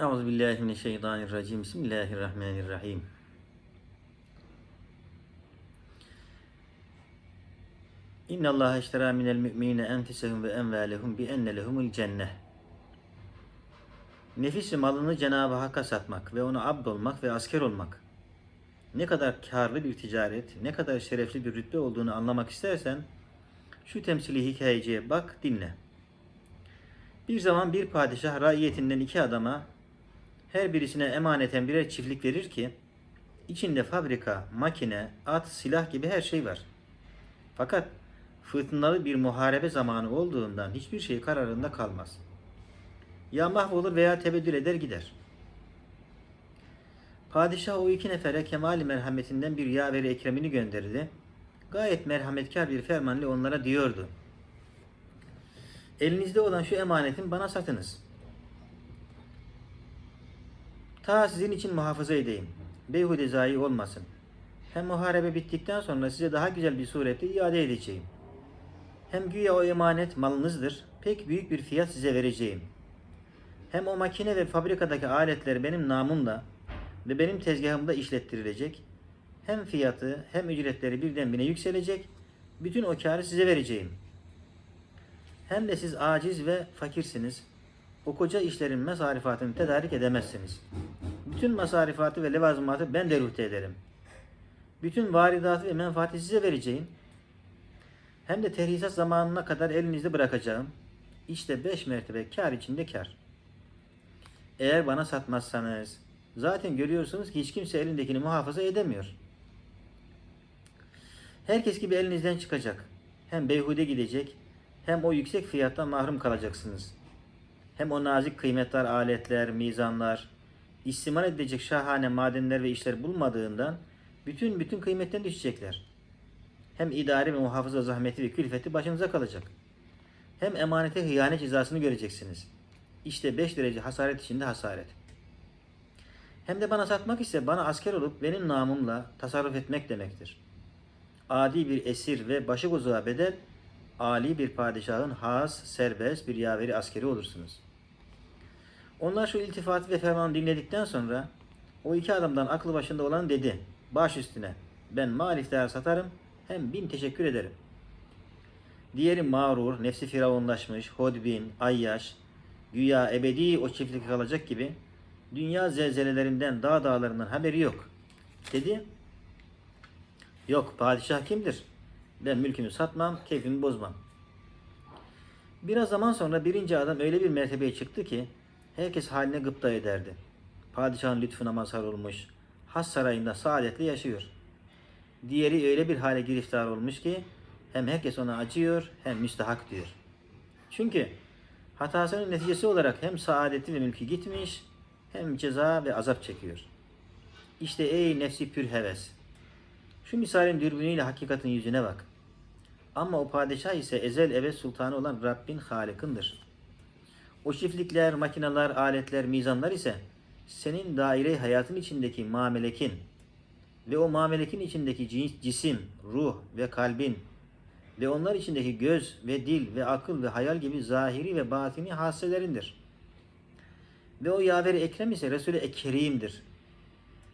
Euzu billahi mineşşeytanirracim. Bismillahirrahmanirrahim. İnna Allah eştera minel müminine enfusehum ve envalehum bi enne lehumul cenneh. Nefisi malını Cenab-ı Hakk'a satmak ve ona abd olmak ve asker olmak. Ne kadar karlı bir ticaret, ne kadar şerefli bir rütbe olduğunu anlamak istersen şu temsili hikayeciye bak, dinle. Bir zaman bir padişah raiyetinden iki adama her birisine emaneten birer çiftlik verir ki içinde fabrika, makine, at, silah gibi her şey var. Fakat fırtınalı bir muharebe zamanı olduğundan hiçbir şey kararında kalmaz. Ya mahvolur veya tebeddül eder gider. Padişah o iki nefere kemali merhametinden bir yaveri ekremini gönderdi. Gayet merhametkar bir fermanla onlara diyordu. Elinizde olan şu emanetin bana satınız. Ta sizin için muhafaza edeyim. Beyhude zayi olmasın. Hem muharebe bittikten sonra size daha güzel bir surette iade edeceğim. Hem güya o emanet malınızdır. Pek büyük bir fiyat size vereceğim. Hem o makine ve fabrikadaki aletler benim namımla ve benim tezgahımda işlettirilecek. Hem fiyatı hem ücretleri birdenbire yükselecek. Bütün o karı size vereceğim. Hem de siz aciz ve fakirsiniz. O koca işlerin masarifatını tedarik edemezsiniz. Bütün masarifatı ve levazımatı ben deruhte ederim. Bütün varidatı ve menfaati size vereceğim. Hem de terhisat zamanına kadar elinizde bırakacağım. İşte beş mertebe kar içinde kar. Eğer bana satmazsanız, zaten görüyorsunuz ki hiç kimse elindekini muhafaza edemiyor. Herkes gibi elinizden çıkacak. Hem beyhude gidecek, hem o yüksek fiyattan mahrum kalacaksınız. Hem o nazik kıymetler, aletler, mizanlar, istimal edilecek şahane madenler ve işler bulmadığından bütün bütün kıymetten düşecekler. Hem idare ve muhafaza zahmeti ve külfeti başınıza kalacak. Hem emanete hıyanet cezasını göreceksiniz. İşte 5 derece hasaret içinde hasaret. Hem de bana satmak ise bana asker olup benim namımla tasarruf etmek demektir. Adi bir esir ve başı bozuğa bedel, Ali bir padişahın has, serbest bir yaveri askeri olursunuz. Onlar şu iltifatı ve fermanı dinledikten sonra o iki adamdan aklı başında olan dedi. Baş üstüne ben mal satarım hem bin teşekkür ederim. Diğeri mağrur, nefsi firavunlaşmış, hodbin, ayyaş, güya ebedi o çiftlik kalacak gibi dünya zelzelelerinden, dağ dağlarından haberi yok. Dedi. Yok padişah kimdir? Ben mülkümü satmam, keyfimi bozmam. Biraz zaman sonra birinci adam öyle bir mertebeye çıktı ki herkes haline gıpta ederdi. Padişahın lütfuna mazhar olmuş, has sarayında saadetle yaşıyor. Diğeri öyle bir hale giriftar olmuş ki hem herkes ona acıyor hem müstahak diyor. Çünkü hatasının neticesi olarak hem saadeti ve mülkü gitmiş hem ceza ve azap çekiyor. İşte ey nefsi pür heves. Şu misalin dürbünüyle hakikatin yüzüne bak. Ama o padişah ise ezel evet sultanı olan Rabbin halikındır. O çiftlikler, makineler, aletler, mizanlar ise senin daire hayatın içindeki mamelekin ve o mamelekin içindeki cisim, ruh ve kalbin ve onlar içindeki göz ve dil ve akıl ve hayal gibi zahiri ve batini haselerindir. Ve o yaveri ekrem ise Resul-i Ekrim'dir.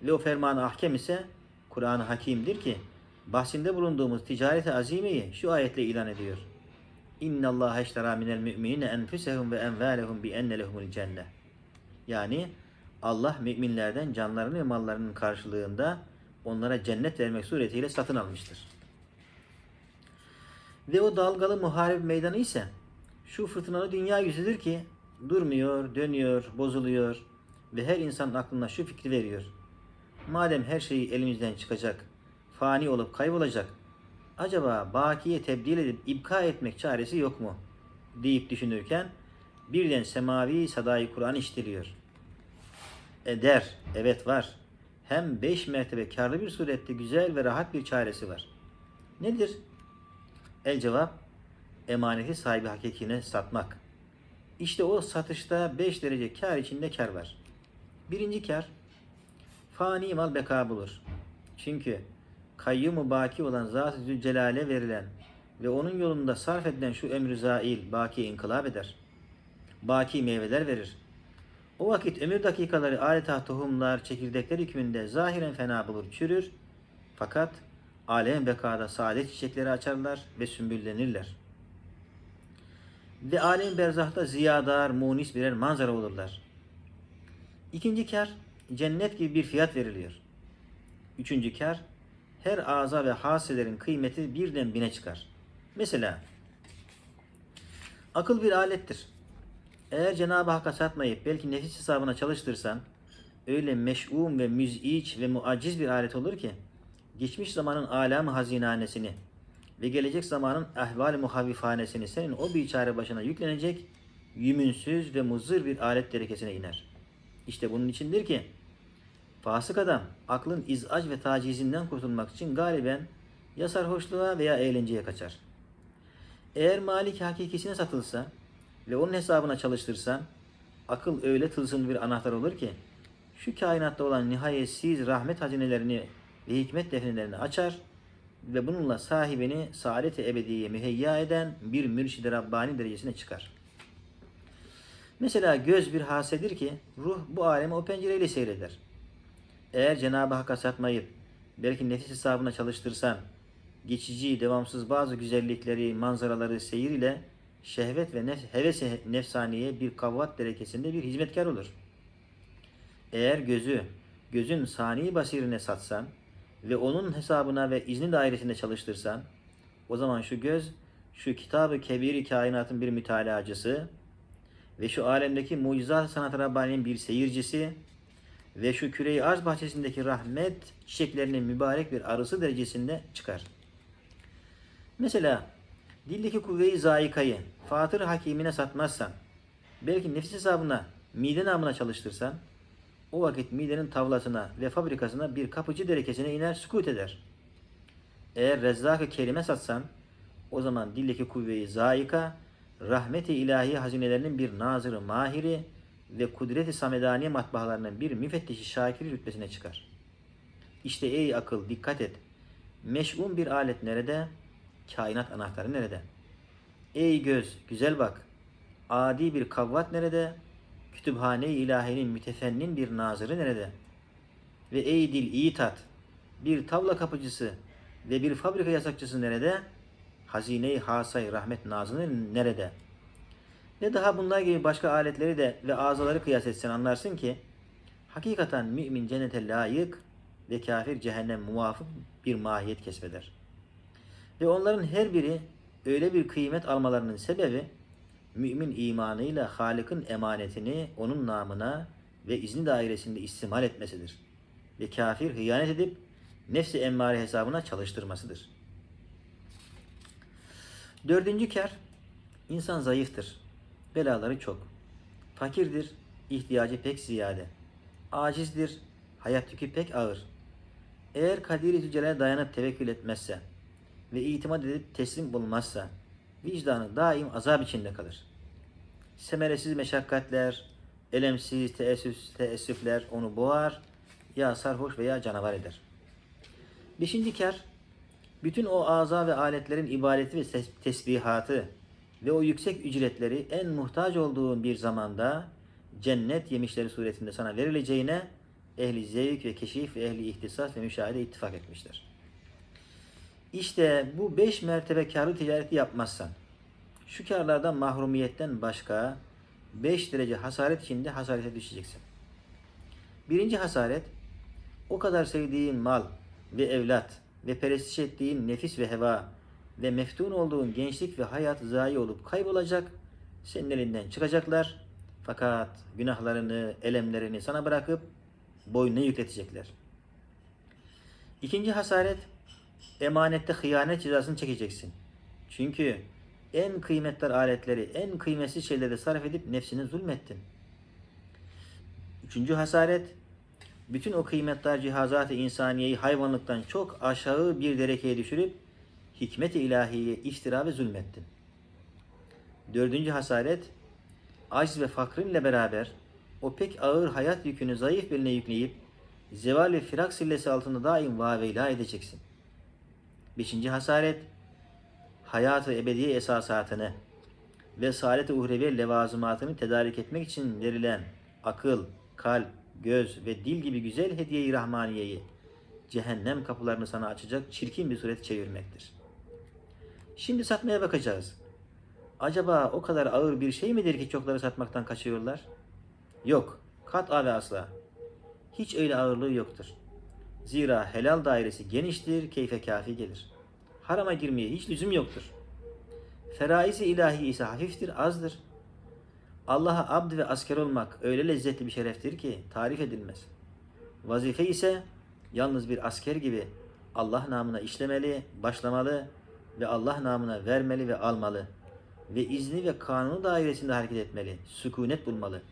Ve o ferman-ı ahkem ise Kur'an-ı Hakim'dir ki bahsinde bulunduğumuz ticareti azimeyi şu ayetle ilan ediyor. İnna Allah eştera minel müminine enfusehum ve envalehum bi enne lehumul cennet. Yani Allah müminlerden canlarını ve mallarının karşılığında onlara cennet vermek suretiyle satın almıştır. Ve o dalgalı muharebe meydanı ise şu fırtınalı dünya yüzüdür ki durmuyor, dönüyor, bozuluyor ve her insanın aklına şu fikri veriyor. Madem her şey elimizden çıkacak, fani olup kaybolacak, acaba bakiye tebdil edip ibka etmek çaresi yok mu? deyip düşünürken birden semavi sadayı Kur'an iştiriyor. Eder, evet var. Hem beş mertebe karlı bir surette güzel ve rahat bir çaresi var. Nedir? El cevap, emaneti sahibi hakikine satmak. İşte o satışta beş derece kar içinde kar var. Birinci kar, fani mal beka bulur. Çünkü kayyum baki olan Zat-ı Zülcelal'e verilen ve onun yolunda sarf edilen şu emri zail baki inkılap eder. Baki meyveler verir. O vakit ömür dakikaları adeta tohumlar, çekirdekler hükmünde zahiren fena bulur, çürür. Fakat alem bekada saadet çiçekleri açarlar ve sümbüllenirler. Ve alem berzahta ziyadar, munis birer manzara olurlar. İkinci kar, cennet gibi bir fiyat veriliyor. Üçüncü kar, her ağza ve haselerin kıymeti birden bine çıkar. Mesela, akıl bir alettir. Eğer Cenab-ı Hakk'a satmayıp belki nefis hesabına çalıştırsan, öyle meş'um ve müz'iç ve muaciz bir alet olur ki, geçmiş zamanın alam hazinanesini ve gelecek zamanın ehval muhavvifanesini senin o biçare başına yüklenecek, yümünsüz ve muzır bir alet derekesine iner. İşte bunun içindir ki, fasık adam aklın izac ve tacizinden kurtulmak için galiben ya sarhoşluğa veya eğlenceye kaçar. Eğer malik hakikisine satılsa ve onun hesabına çalıştırsan, akıl öyle tılsımlı bir anahtar olur ki, şu kainatta olan nihayetsiz rahmet hazinelerini ve hikmet defnelerini açar ve bununla sahibini saadet-i ebediye müheyya eden bir mürşid-i Rabbani derecesine çıkar. Mesela göz bir hasedir ki ruh bu alemi o pencereyle seyreder. Eğer Cenab-ı Hakk'a satmayıp belki nefis hesabına çalıştırsan, geçici, devamsız bazı güzellikleri, manzaraları seyir ile şehvet ve nef heves nefsaniye bir kavvat derekesinde bir hizmetkar olur. Eğer gözü, gözün sani basirine satsan ve onun hesabına ve izni dairesinde çalıştırsan, o zaman şu göz, şu kitabı kebiri kainatın bir mütalaacısı ve şu alemdeki mucizat sanat Rabbani'nin bir seyircisi ve şu küreyi arz bahçesindeki rahmet çiçeklerinin mübarek bir arısı derecesinde çıkar. Mesela dildeki kuvve-i zayikayı Fatır Hakimine satmazsan, belki nefis hesabına, mide namına çalıştırsan, o vakit midenin tavlasına ve fabrikasına bir kapıcı derekesine iner, sükut eder. Eğer rezzak-ı kerime satsan, o zaman dildeki kuvve-i zayika, rahmeti ilahi hazinelerinin bir nazırı mahiri ve kudret-i samedaniye matbaalarının bir müfettişi şakiri rütbesine çıkar. İşte ey akıl dikkat et. Meş'un bir alet nerede? Kainat anahtarı nerede? Ey göz güzel bak. Adi bir kavvat nerede? Kütüphane-i ilahinin mütefennin bir nazırı nerede? Ve ey dil iyi tat. Bir tavla kapıcısı ve bir fabrika yasakçısı nerede? Hazine-i hasay rahmet nazını nerede? Ve daha bunlar gibi başka aletleri de ve ağzaları kıyas etsen anlarsın ki hakikaten mümin cennete layık ve kafir cehennem muvafık bir mahiyet kesbeder. Ve onların her biri öyle bir kıymet almalarının sebebi mümin imanıyla Halık'ın emanetini onun namına ve izni dairesinde istimal etmesidir. Ve kafir hıyanet edip nefsi emmare hesabına çalıştırmasıdır. Dördüncü kar, insan zayıftır. Belaları çok. Fakirdir, ihtiyacı pek ziyade. Acizdir, hayat yükü pek ağır. Eğer Kadir-i Zülcelal'e dayanıp tevekkül etmezse ve itimat edip teslim olmazsa vicdanı daim azap içinde kalır. Semeresiz meşakkatler, elemsiz teessüf, teessüfler onu boğar, ya sarhoş veya canavar eder. Beşinci kar, bütün o aza ve aletlerin ibadeti ve tesbihatı ve o yüksek ücretleri en muhtaç olduğun bir zamanda cennet yemişleri suretinde sana verileceğine ehli zevk ve keşif ve ehli ihtisas ve müşahede ittifak etmişler. İşte bu beş mertebe karlı ticareti yapmazsan, şu karlardan mahrumiyetten başka beş derece hasaret içinde hasarete düşeceksin. Birinci hasaret, o kadar sevdiğin mal ve evlat ve perestiş ettiğin nefis ve heva ve meftun olduğun gençlik ve hayat zayi olup kaybolacak, senin elinden çıkacaklar. Fakat günahlarını, elemlerini sana bırakıp boynuna yükletecekler. İkinci hasaret, emanette hıyanet cezasını çekeceksin. Çünkü en kıymetli aletleri, en kıymetsiz şeyleri sarf edip nefsini zulmettin. Üçüncü hasaret, bütün o kıymetli cihazat-ı insaniyeyi hayvanlıktan çok aşağı bir derekeye düşürüp hikmet-i ilahiye iftira ve zulmettin. Dördüncü hasaret, aciz ve fakrınla beraber o pek ağır hayat yükünü zayıf beline yükleyip zeval ve firak sillesi altında daim vaveyla edeceksin. Beşinci hasaret, hayatı ebediye esasatını ve saadet-i uhreviye levazımatını tedarik etmek için verilen akıl, kalp, göz ve dil gibi güzel hediye-i rahmaniyeyi cehennem kapılarını sana açacak çirkin bir suret çevirmektir. Şimdi satmaya bakacağız. Acaba o kadar ağır bir şey midir ki çokları satmaktan kaçıyorlar? Yok, kat'a ve asla. Hiç öyle ağırlığı yoktur. Zira helal dairesi geniştir, keyfe kafi gelir. Harama girmeye hiç lüzum yoktur. Feraiz-i ilahi ise hafiftir, azdır. Allah'a abd ve asker olmak öyle lezzetli bir şereftir ki tarif edilmez. Vazife ise yalnız bir asker gibi Allah namına işlemeli, başlamalı ve Allah namına vermeli ve almalı ve izni ve kanunu dairesinde hareket etmeli, sükunet bulmalı.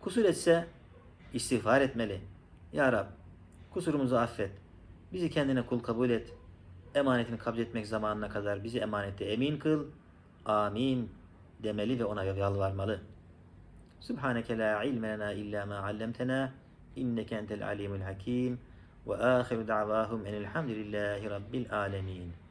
Kusur etse istiğfar etmeli. Ya Rab, kusurumuzu affet. Bizi kendine kul kabul et. Emanetini kabul etmek zamanına kadar bizi emanette emin kıl. Amin demeli ve ona yalvarmalı. Subhaneke la ilme lena illa ma allamtena inneke entel alimul hakim ve ahiru da'vahum enelhamdülillahi rabbil alemin.